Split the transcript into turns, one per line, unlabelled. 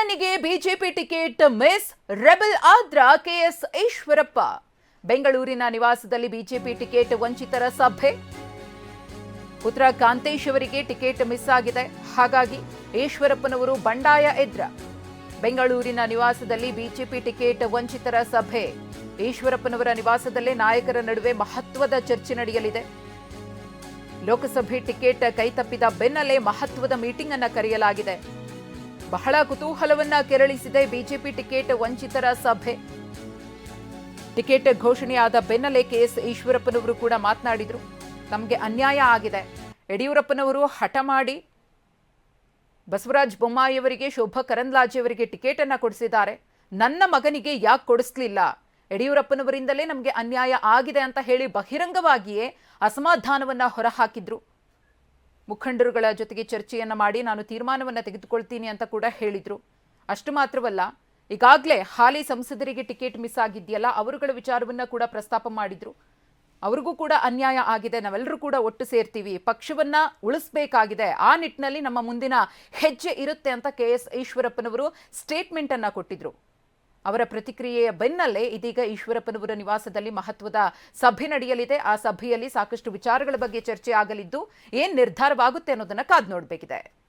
ಕರ್ಣನಿಗೆ BJP ticket miss, rebel ಆದ್ರ KS Eshwarappa. ಬೆಂಗಳೂರಿನ ನಿವಾಸದಲ್ಲಿ ಬಿಜೆಪಿ ಟಿಕೆಟ್ ವಂಚಿತರ ಸಭೆ. ಪುತ್ರ ಕಾಂತೇಶ್ ಅವರಿಗೆ ಟಿಕೆಟ್ ಮಿಸ್ ಆಗಿದೆ. ಹಾಗಾಗಿ ಈಶ್ವರಪ್ಪನವರು ಬಂಡಾಯ ಎದ್ರ. ಬೆಂಗಳೂರಿನ ನಿವಾಸದಲ್ಲಿ ಬಿಜೆಪಿ ಟಿಕೆಟ್ ವಂಚಿತರ ಸಭೆ. ಈಶ್ವರಪ್ಪನವರ ನಿವಾಸದಲ್ಲೇ ನಾಯಕರ ನಡುವೆ ಮಹತ್ವದ ಚರ್ಚೆ ನಡೆಯಲಿದೆ. ಲೋಕಸಭೆ ಟಿಕೆಟ್ ಕೈತಪ್ಪಿದ ಬೆನ್ನಲ್ಲೇ ಮಹತ್ವದ ಮೀಟಿಂಗ್ ಅನ್ನು ಕರೆಯಲಾಗಿದೆ. ಬಹಳ ಕುತೂಹಲವನ್ನ ಕೆರಳಿಸಿದೆ ಬಿಜೆಪಿ ಟಿಕೆಟ್ ವಂಚಿತರ ಸಭೆ. ಟಿಕೆಟ್ ಘೋಷಣೆಯಾದ ಬೆನ್ನಲ್ಲೇ ಕೆಎಸ್ ಈಶ್ವರಪ್ಪನವರು ಕೂಡ ಮಾತನಾಡಿದರು. ನಮಗೆ ಅನ್ಯಾಯ ಆಗಿದೆ. ಯಡಿಯೂರಪ್ಪನವರು ಹಠ ಮಾಡಿ ಬಸವರಾಜ ಬೊಮ್ಮಾಯಿಯವರಿಗೆ ಶೋಭಾ ಕರಂದ್ಲಾಜೆಯವರಿಗೆ ಟಿಕೆಟ್ ಅನ್ನ ಕೊಡಿಸಿದ್ದಾರೆ. ನನ್ನ ಮಗನಿಗೆ ಯಾಕೆ ಕೊಡಿಸ್ಲಿಲ್ಲ? ಯಡಿಯೂರಪ್ಪನವರಿಂದಲೇ ನಮಗೆ ಅನ್ಯಾಯ ಆಗಿದೆ ಅಂತ ಹೇಳಿ ಬಹಿರಂಗವಾಗಿಯೇ ಅಸಮಾಧಾನವನ್ನ ಹೊರಹಾಕಿದ್ರು. ಮುಖಂಡರುಗಳ ಜೊತೆಗೆ ಚರ್ಚೆಯನ್ನು ಮಾಡಿ ನಾನು ತೀರ್ಮಾನವನ್ನು ತೆಗೆದುಕೊಳ್ತೀನಿ ಅಂತ ಕೂಡ ಹೇಳಿದ್ರು. ಅಷ್ಟು ಮಾತ್ರವಲ್ಲ, ಈಗಾಗಲೇ ಹಾಲಿ ಸಂಸದರಿಗೆ ಟಿಕೆಟ್ ಮಿಸ್ ಆಗಿದೆಯಲ್ಲ, ಅವರುಗಳ ವಿಚಾರವನ್ನ ಕೂಡ ಪ್ರಸ್ತಾಪ ಮಾಡಿದ್ರು. ಅವ್ರಿಗೂ ಕೂಡ ಅನ್ಯಾಯ ಆಗಿದೆ ನಾವೆಲ್ಲರೂ ಕೂಡ ಒಟ್ಟು ಸೇರ್ತೀವಿ, ಪಕ್ಷವನ್ನ ಉಳಿಸ್ಬೇಕಾಗಿದೆ, ಆ ನಿಟ್ಟಿನಲ್ಲಿ ನಮ್ಮ ಮುಂದಿನ ಹೆಜ್ಜೆ ಇರುತ್ತೆ ಅಂತ ಕೆ ಎಸ್ ಈಶ್ವರಪ್ಪನವರು ಸ್ಟೇಟ್ಮೆಂಟ್ ಅನ್ನ ಕೊಟ್ಟಿದ್ರು. ಅವರ ಪ್ರತಿಕ್ರಿಯೆಯ ಬೆನ್ನಲ್ಲೇ ಇದೀಗ ಈಶ್ವರಪ್ಪನವರ ನಿವಾಸದಲ್ಲಿ ಮಹತ್ವದ ಸಭೆ ನಡೆಯಲಿದೆ. ಆ ಸಭೆಯಲ್ಲಿ ಸಾಕಷ್ಟು ವಿಚಾರಗಳ ಬಗ್ಗೆ ಚರ್ಚೆ ಆಗಲಿದ್ದು ಏನ್ ನಿರ್ಧಾರವಾಗುತ್ತೆ ಅನ್ನೋದನ್ನ ಕಾದ್ ನೋಡಬೇಕಿದೆ.